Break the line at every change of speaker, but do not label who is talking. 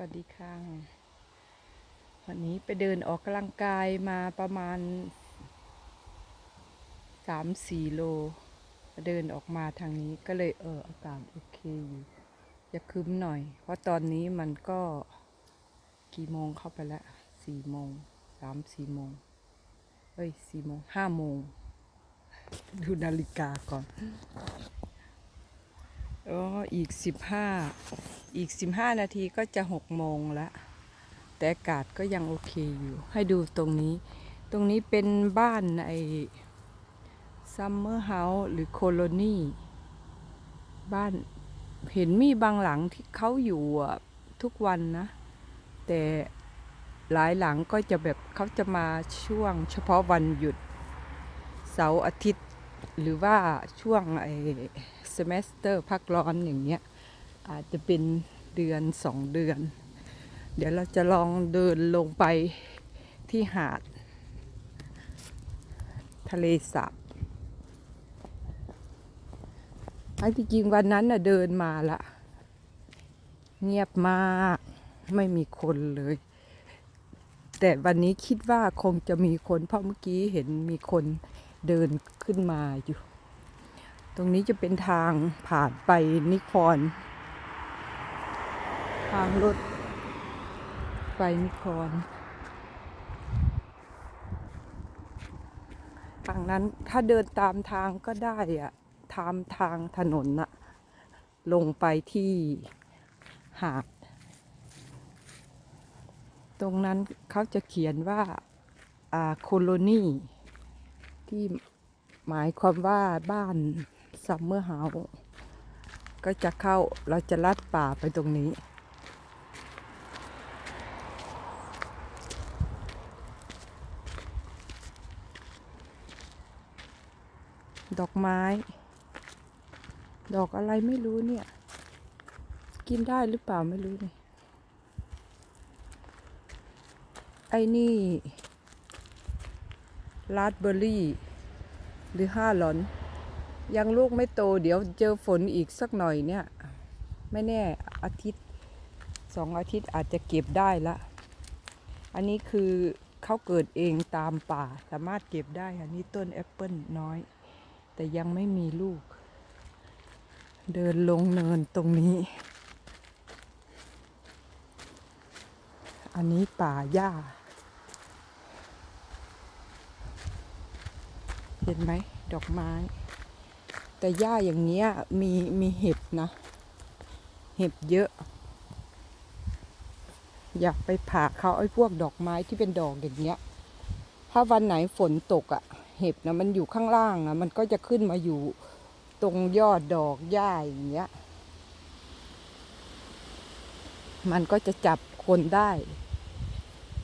วัสดีค่ะ วันนี้ไปเดินออกกำลังกายมาประมาณสามสี่โล เดินออกมาทางนี้ก็เลยเอออากาศโอเคอยู่จะคืมหน่อย เพราะตอนนี้มันก็กี่โมงเข้าไปแล้วสี่โมงสามสี่โมงเอ้ยสี่โมงห้าโมงดูนาฬิกาก่อน อ๋ออีกสิบห้าอีกสิบห้านาทีก็จะหกโมงละ แต่อากาศก็ยังโอเคอยู่ ให้ดูตรงนี้ ตรงนี้เป็นบ้านไอซัมเมอร์เฮาส์หรือโคโลนีบ้านเห็นมีบางหลังที่เขาอยู่ทุกวันนะ แต่หลายหลังก็จะแบบเขาจะมาช่วงเฉพาะวันหยุดเสาร์อาทิตย์ หรือว่าช่วงไอ้เซมสเตอร์พักร้อนอย่างเงี้ย อาจจะเป็นเดือนสองเดือน เดี๋ยวเราจะลองเดินลงไปที่หาด ทะเลสาบอันที่จริงวันนั้นน่ะเดินมาละ เงียบมากไม่มีคนเลย แต่วันนี้คิดว่าคงจะมีคนเพราะเมื่อกี้เห็นมีคน เดินขึ้นมาอยู่ ตรงนี้จะเป็นทางผ่านไปนิคอนทางรถไปนิคอนทางนั้นถ้าเดินตามทางก็ได้อะตามทางถนนน่ะ ลงไปที่หาด ตรงนั้นเขาจะเขียนว่า อ่าโคโลนี ที่หมายความว่าบ้านซัมเมอร์เฮาส์ก็จะเข้าเราจะลัดป่าไปตรงนี้ ดอกไม้ ดอกอะไรไม่รู้เนี่ย กินได้หรือเปล่าไม่รู้เนี่ยไอ้นี่ราสเบอร์รี่ หรือห้าหลอน ยังลูกไม่โต เดี๋ยวเจอฝนอีกสักหน่อยเนี่ย ไม่แน่อาทิตย์สองอาทิตย์อาจจะเก็บได้ละ อันนี้คือเขาเกิดเองตามป่าสามารถเก็บได้อันนี้ต้นแอปเปิลน้อย แต่ยังไม่มีลูก เดินลงเนินตรงนี้ อันนี้ป่าหญ้า เห็นไหมดอกไม้ แต่หญ้าอย่างเงี้ยมีมีเห็บนะ เห็บเยอะ อยากไปผ่าเขาไอ้พวกดอกไม้ที่เป็นดอกอย่างเงี้ย ถ้าวันไหนฝนตกอะ่ะ เห็บนะมันอยู่ข้างล่างอะมันก็จะขึ้นมาอยู่ตรงยอดดอกหญ้าอย่างเงี้ย มันก็จะจับคนได้